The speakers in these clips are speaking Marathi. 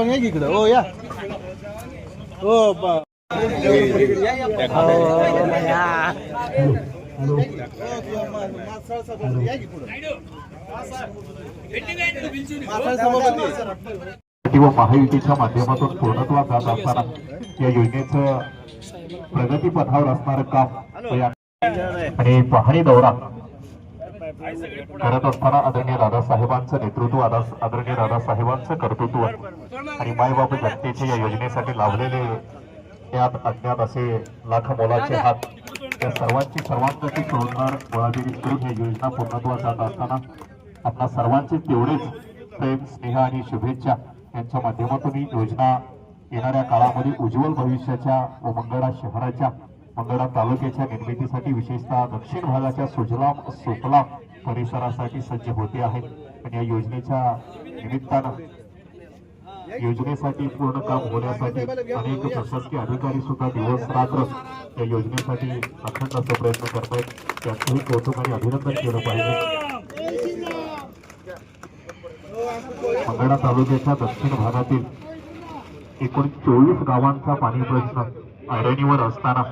इकडं? हो या. हो बा. किंवा महायुतीच्या माध्यमातून पूर्णत्वास जात असताना या योजनेचं प्रगतीपथावर असणारं काम आणि पाहणी दौरा करत असताना आदरणीय दादासाहेबांचं नेतृत्व आदा- आदरणीय दादासाहेबांचं कर्तृत्व आणि मायबाप जनतेच्या या योजनेसाठी लाभलेले यात अज्ञात असे लाख मोलाचे हात. त्या सर्वांची सर्वांसाठी सोडणार गोळाबेरी करून ही योजना पूर्णत्वास जात असताना आपणा सर्वांचे तेवढेच प्रेम स्नेह आणि शुभेच्छा यांच्या माध्यमातून ही योजना येणाऱ्या काळामध्ये उज्ज्वल भविष्याच्या व मंगळा शहराच्या मंगळा तालुक्याच्या निर्मितीसाठी विशेषतः दक्षिण भागाच्या सुजलाम सुफलाम परिसरासाठी सज्ज होते आहे आणि या योजनेच्या निमित्तानं योजनेसाठी पूर्ण काम होण्यासाठी अनेक प्रशासकीय अधिकारी सुद्धा दिवस रात्र या योजनेसाठी अखंड असे प्रयत्न करतायत. त्यांचंही कौतुक आणि अभिनंदन केलं पाहिजे. मंगळा तालुक्याच्या दक्षिण भागातील एकूण चोवीस गावांचा पाणी प्रश्न ऐरणीवर असताना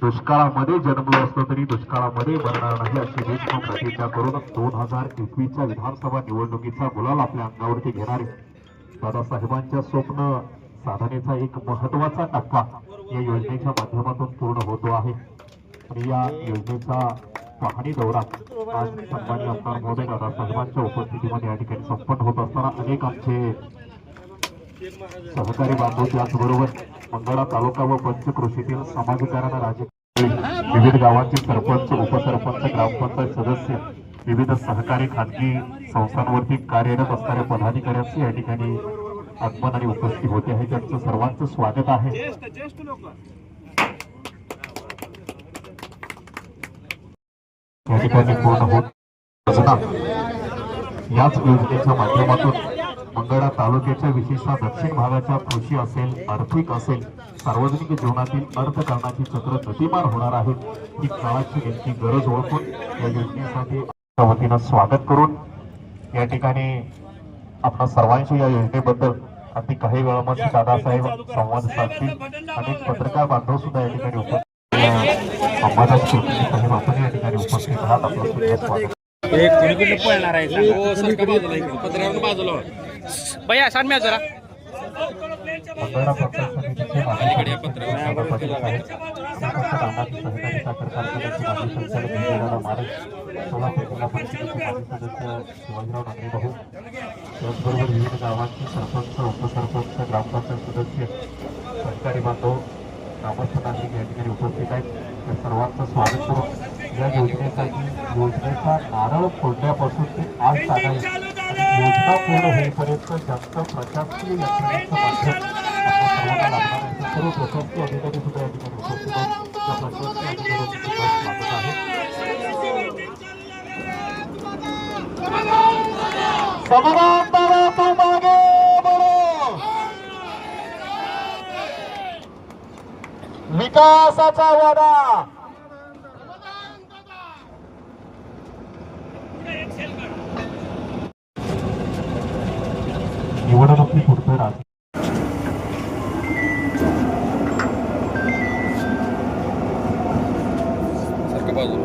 दुष्काळामध्ये जन्मलो असतो तरी दुष्काळामध्ये मरणार नाही अशी देशमुख प्रतिज्ञा करून दोन हजार एकवीसच्या विधानसभा निवडणुकीचा गुलाल आपल्या अंगावरती घेणारे दादासाहेबांच्या स्वप्न साधनेचा एक महत्त्वाचा टप्पा या योजनेच्या माध्यमातून पूर्ण होतो आहे. आणि या योजनेचा पाहणी दौरा आज सन्मान्य आमदार महोदय दादासाहेबांच्या उपस्थितीमध्ये या ठिकाणी संपन्न होत असताना अनेक आमचे सहकारी बांधव त्याचबरोबर मंगळा तालुका व पंचकृषीतील समाजकारण राज्य विविध गावांचे सरपंच उपसरपंच ग्रामपंचायत सदस्य विविध सहकारी खाजगी संस्थांवरती कार्यरत असणाऱ्या पदाधिकाऱ्यांचे या ठिकाणी आगमन आणि उपस्थित होते आहे. त्यांचं सर्वांचं स्वागत आहे. या ठिकाणी पूर्ण होत याच योजनेच्या माध्यमातून मंगळा तालुक्याच्या विशेषतः दक्षिण भागाच्या कृषी असेल आर्थिक असेल सार्वजनिक जीवनातील अर्थकारणाची चक्र गतिमान होणार आहे. ही काळाची नेमकी गरज ओळखून या योजनेसाठी वतीनं स्वागत करून या ठिकाणी आपण सर्वांशी या योजनेबद्दल अगदी काही वेळामध्ये दादासाहेब संवाद साधतील. अनेक पत्रकार बांधव सुद्धा या ठिकाणी उपस्थित अंबादास साहेब आपण या ठिकाणी उपस्थित आहात. आपलं स्वागत. पळणार आहे बाजूला हो. भैया सांग मी जरा त्याचबरोबर विविध गावांचे सरपंच उपसरपंच ग्रामपंचायत सदस्य सरकारी बांधव ग्रामस्थ नागरिक या ठिकाणी उपस्थित आहेत त्या सर्वांचं स्वागत करून या योजनेसाठी योजनेचा नारळ फोडण्यापासून ते आज सांगायचं आणि योजना पूर्ण होईपर्यंत जास्त प्रशासकीय यंत्रणेचं माध्यम आपल्या सर्वांना लागणार आहे सर्व प्रशासकीय अधिकारी सुद्धा या ठिकाणी उपस्थित आहेत. त्या प्रशासकीय अधिकाऱ्यांचं सुद्धा स्वागत आहे समाधान तू मागे बरो विकासाचा वादा राज. सारखं बाजूला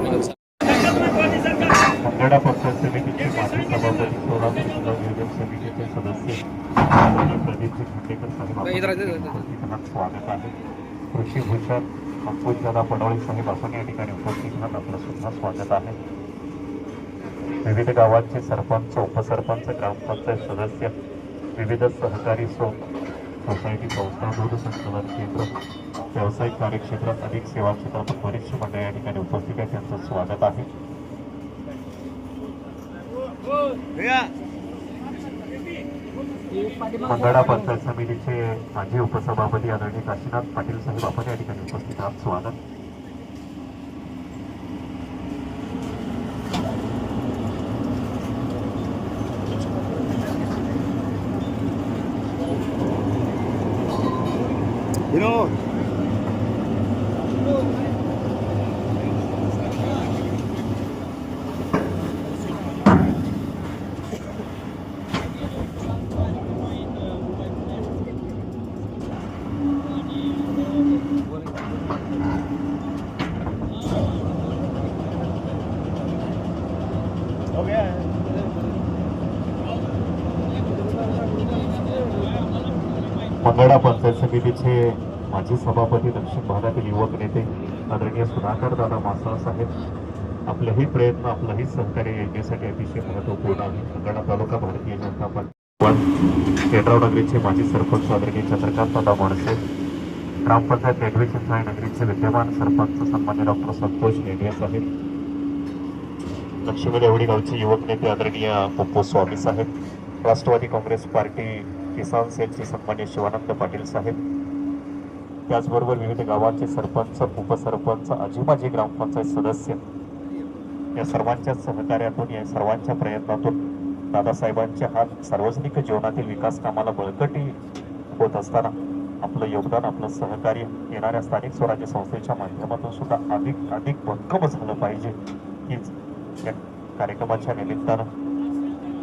मंगळा पंचायत समितीचे माजी सभापती सोलापूर जिल्हा नियोजन समितीचे सदस्य प्रदीपजी खांडेकर साहेब राहते. स्वागत आहे. कृषी भूषण अंकुशदादा साहेब आपण या ठिकाणी उपस्थित आहात. आपलं सुद्धा स्वागत आहे. विविध गावांचे सरपंच उपसरपंच ग्रामपंचायत सदस्य विविध सहकारी सो सोसायटी संस्था दूध केंद्र व्यावसायिक कार्यक्षेत्रात अनेक सेवा क्षेत्रातून बरीचशी मंडळी या ठिकाणी उपस्थित आहे त्यांचं स्वागत आहे. मंगळा पंचायत समितीचे माजी उपसभापती आदरणीय काशीनाथ पाटील साहेब आपण या ठिकाणी उपस्थित आहात. स्वागत. मंगळा पंचायत समितीचे माजी सभापती दक्षिण भागातील युवक नेते आदरणीय सुधाकर दादा मासाळ साहेब आपलंही प्रयत्न आपलंही सहकार्य योजनेसाठी अतिशय महत्त्वपूर्ण आहे. मंगळा तालुका भारतीय जनता पार्टी पण केडराव नगरीचे माजी सरपंच आदरणीय चंद्रकांत दादा माणसे ग्रामपंचायत रेल्वे चिंचाई नगरीचे विद्यमान सरपंच सन्मान्य डॉक्टर संतोष नेडे साहेब लक्ष्मी देवडी गावचे युवक नेते आदरणीय पप्पू स्वामी साहेब राष्ट्रवादी काँग्रेस पार्टी किसान सेलचे सन्मान्य शिवानंद पाटील साहेब त्याचबरोबर विविध गावांचे सरपंच उपसरपंच आजीमाजी ग्रामपंचायत सदस्य या सर्वांच्या सहकार्यातून या सर्वांच्या प्रयत्नातून दादासाहेबांचे हात सार्वजनिक जीवनातील विकास कामाला बळकटी होत असताना आपलं योगदान आपलं सहकार्य येणाऱ्या स्थानिक स्वराज्य संस्थेच्या माध्यमातून सुद्धा अधिक अधिक भक्कम झालं पाहिजे. हीच या कार्यक्रमाच्या निमित्तानं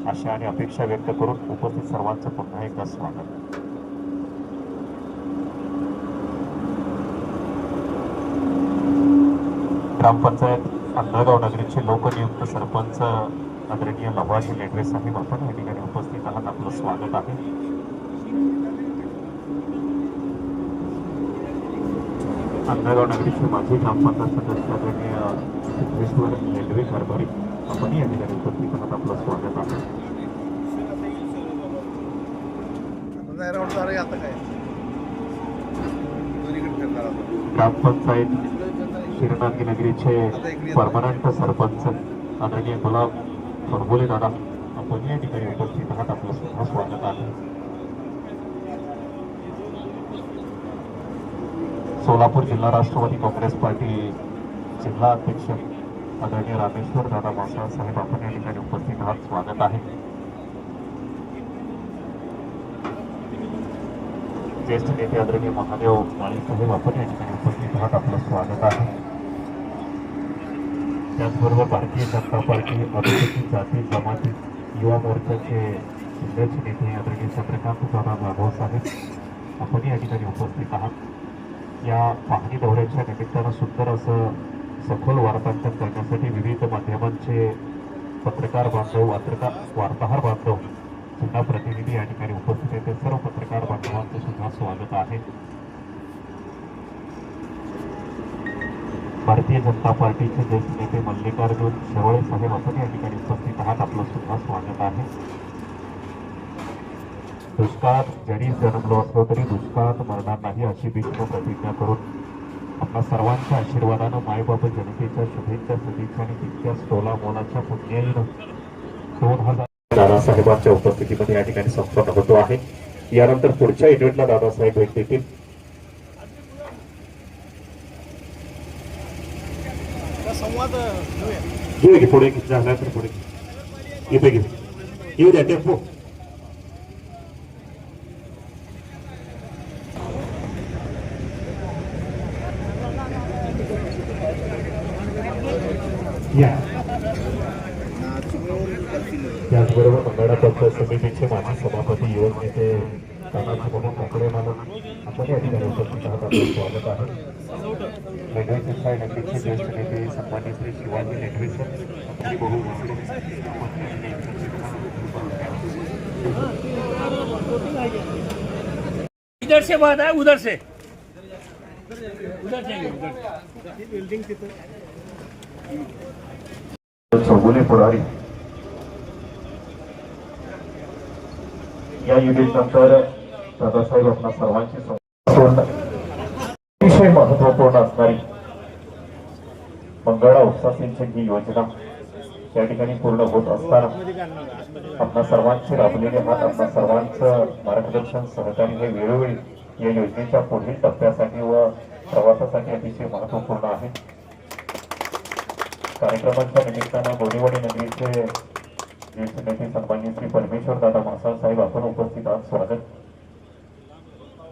आशा आणि अपेक्षा व्यक्त करून उपस्थित सर्वांचं पुन्हा एकदा स्वागत. ग्रामपंचायत अंधळगाव नगरीचे लोकनियुक्त सरपंच आदरणीय लवाजी लेडवे साहेब आपण या ठिकाणी उपस्थित आहात. आपलं स्वागत आहे. अंधळगाव नगरीचे माजी ग्रामपंचायत सदस्य आदरणीय सिद्धेश्वर लेडवे कारभारी आपण या ठिकाणी उपस्थित आहात. आपलं स्वागत आहे. ग्रामपंचायत शिरनांगी नगरीचे परमनंट सरपंच आदरणीय गुलाब फरबोले दादा आपण या ठिकाणी उपस्थित आहात. आपलं सुद्धा स्वागत आहे. सोलापूर जिल्हा राष्ट्रवादी काँग्रेस पार्टी जिल्हा अध्यक्ष आदरणीय रामेश्वर दादा मासा साहेब आपण या ठिकाणी उपस्थित आहात. स्वागत आहे. ज्येष्ठ नेते आदरणीय महादेव माळी साहेब आपण या ठिकाणी उपस्थित आहात. आपलं स्वागत आहे. त्याचबरोबर भारतीय जनता पार्टी अनुसूचित जाती जमाती युवा मोर्चाचे जिल्ह्याचे नेते आदरणीय चंद्रकांत दादा जाधव साहेब आपण या ठिकाणी उपस्थित आहात. या पाहणी दौऱ्याच्या निमित्तानं सुंदर असं सखोल वार्तांकन करण्यासाठी विविध माध्यमांचे पत्रकार बांधव वात्रकार वार्ताहर बांधव जिल्हा प्रतिनिधी या ठिकाणी उपस्थित आहेत. ते सर्व पत्रकार बांधवांचं सुद्धा स्वागत आहे. भारतीय जनता पार्टीचे ज्येष्ठ नेते मल्लिकार्जुन शेवळे साहेब असं या ठिकाणी उपस्थित आहात. आपलं सुद्धा स्वागत आहे. दुष्काळात जरी जन्मलो असलो तरी दुष्काळात मरणार नाही अशी भीष्म प्रतिज्ञा करून आपल्या सर्वांच्या आशीर्वादानं मायबाप जनतेच्या शुभेच्छा सदिच्छा आणि तितक्याच टोला मोलाच्या पुण्याईनं दोन हजार दादासाहेबांच्या उपस्थितीमध्ये या ठिकाणी संपन्न होतो आहे. यानंतर पुढच्या इव्हेंटला दादासाहेब भेट देतील. घेऊ पुढे झाला तर पुढे. घेऊ येऊ द्या टेम्पो या त्याचबरोबर मंगळा पंचायत समितीचे सभापती युवक नेते तानाजी बाबा काकडे मालक आपण या ठिकाणी उपस्थित आहात. आपलं स्वागत आहे. लेडवे शिक्षण नगरीचे ज्येष्ठ नेते सन्मान्य श्री शिवाजी लेडवे सर आपली बहु इधर से बात है उधर से। उधर से उधर। से चौगुले पुरारी या युनिट नंतर दादासाहेब आपल्या सर्वांची अतिशय महत्त्वपूर्ण असणारी मंगळा उपसा सिंचन ही योजना या ठिकाणी पूर्ण होत असताना आपणा सर्वांचे राबलेले हात आपणा सर्वांचं मार्गदर्शन सहकार्य हे वेळोवेळी या योजनेच्या पुढील टप्प्यासाठी व प्रवासासाठी अतिशय महत्त्वपूर्ण आहे. कार्यक्रमाच्या निमित्तानं गोडीवाडी नगरीचे ज्येष्ठ नेते सन्मान्य श्री परमेश्वर दादा मासाळ साहेब आपण उपस्थित आहात. स्वागत.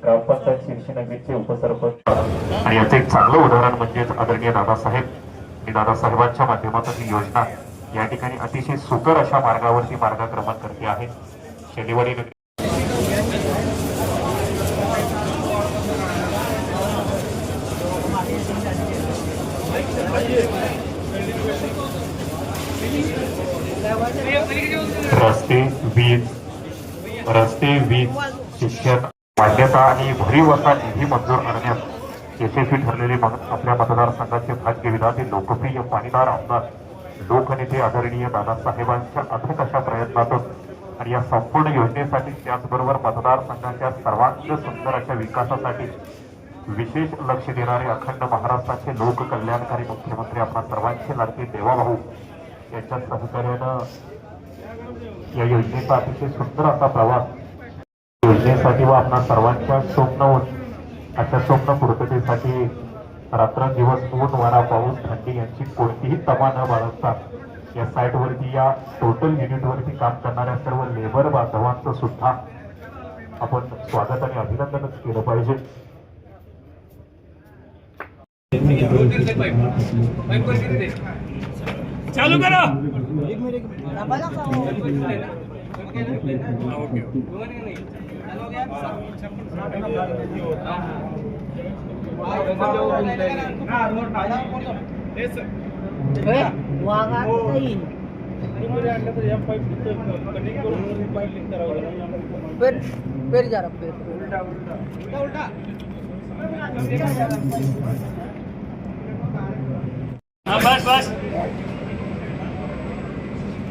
ग्रामपंचायत शिर्षी नगरीचे उपसरपंच. आणि याचं एक चांगलं उदाहरण म्हणजेच आदरणीय दादासाहेब. आणि दादासाहेबांच्या माध्यमातून ही योजना या ठिकाणी अतिशय सुकर अशा मार्गावरती मार्गक्रमण करते आहे. शनिवारी नगरी रस्ते वीज रस्ते वीज शिक्षण मान्यता आणि भरीव असा निधी मंजूर करण्यात यशस्वी ठरलेले आपल्या मतदारसंघाचे भाग्य विधाते लोकप्रिय पाणीदार आमदार लोकनेते आदरणीय दादासाहेबांच्या अथक अशा प्रयत्नातून आणि या संपूर्ण योजनेसाठी त्याचबरोबर मतदारसंघाच्या सर्वांग सुंदर अशा विकासासाठी विशेष लक्ष देणारे अखंड महाराष्ट्राचे लोककल्याणकारी मुख्यमंत्री आपल्या सर्वांचे लाडके देवाभाऊ यांच्या सहकार्यानं या योजनेचा अतिशय सुंदर असा प्रवास योजनेसाठी व आपणा सर्वांच्या स्वप्न अशा स्वप्न पूर्ततेसाठी रात्रंदिवस ऊन वारा पाऊस थंडी यांची कोणतीही तमा न बाळगता या साईटवरती या टोटल युनिटवरती काम करणाऱ्या सर्व लेबर बांधवांचं सुद्धा आपण स्वागत आणि अभिनंदनच केलं पाहिजे. चालू करा. बस बस.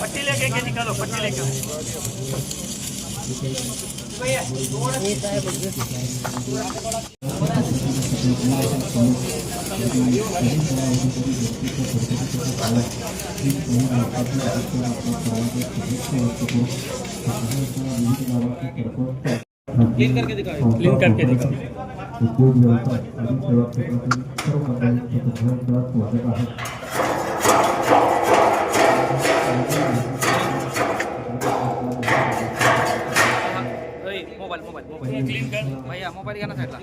पट्टी लेके के निकालो पट्टी लेके? क्लीन करके दिखाओ। उद्योग व्यवसाय आणि सेवा क्षेत्रातील सर्व मंडळींचे सगळ्यांचं स्वागत आहे मोबाईल मोबाईल मोबाईल क्लीन कर भैया मोबाईल घ्या ना साईडला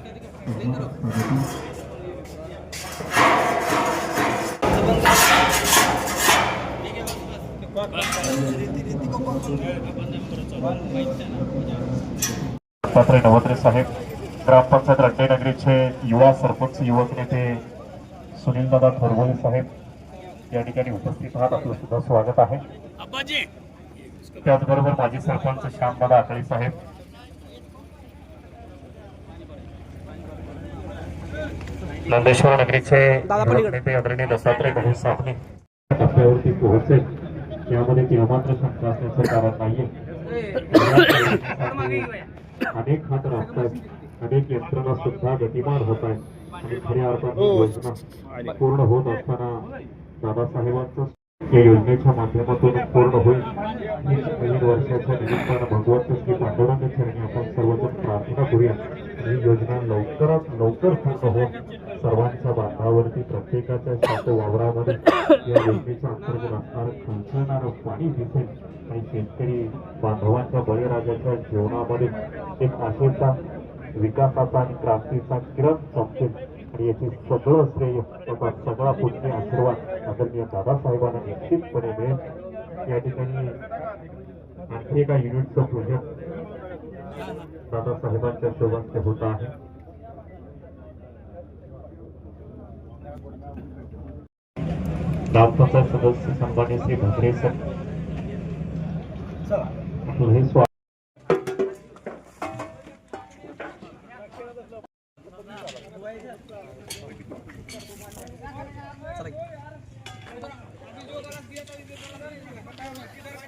पात्र नवत्रे साहेब ग्रामपंचायत रड्डेनगरीचे युवा सरपंच युवक नेते सुनीलदादा थोरवळे साहेब या ठिकाणी उपस्थित आहात. आपलं सुद्धा स्वागत आहे. अब्बाजी त्याचबरोबर माजी सरपंच श्यामदादा आकळी साहेब. नंदेश्वर नगरीचे युवक नेते आदरणीय दत्तात्रय भाऊ साबणे टप्प्यावरती पोहोचेल. यामध्ये केव्हामात्र शंका असण्याचं कारण नाहीये. अनेक हात राबतायत अनेक यंत्रणा सुद्धा गतिमान होत आहेत. आणि खऱ्या अर्थाने ही. योजना पूर्ण होत असताना दादासाहेबांचं या योजनेच्या माध्यमातून पूर्ण होईल. नवीन वर्षाच्या निमित्तानं भगवंत श्री पांडुरंग चरणी आपण सर्वजण प्रार्थना करूया. आणि ही योजना लवकरात लवकर पूर्ण होऊन सर्वांच्या बांधावरती प्रत्येकाच्या शेत वावरामध्ये या योजनेच्या अंतर्गत असणारं खळखळणारं पाणी दिसेल. आणि शेतकरी बांधवांच्या बळीराजाच्या जीवनामध्ये एक आशेचा विकासाचा आणि क्रांतीचा किरण चमकेल. आणि याची सगळं श्रेय त्याचा सगळा पुण्य आशीर्वाद आदरणीय दादासाहेबांना निश्चितपणे मिळेल. या ठिकाणी आणखी एका युनिटचं पूजन दादासाहेबांच्या शोभांचे होत आहे. ग्रामपंचायत सदस्य सन्मान्य श्री भद्रे सर.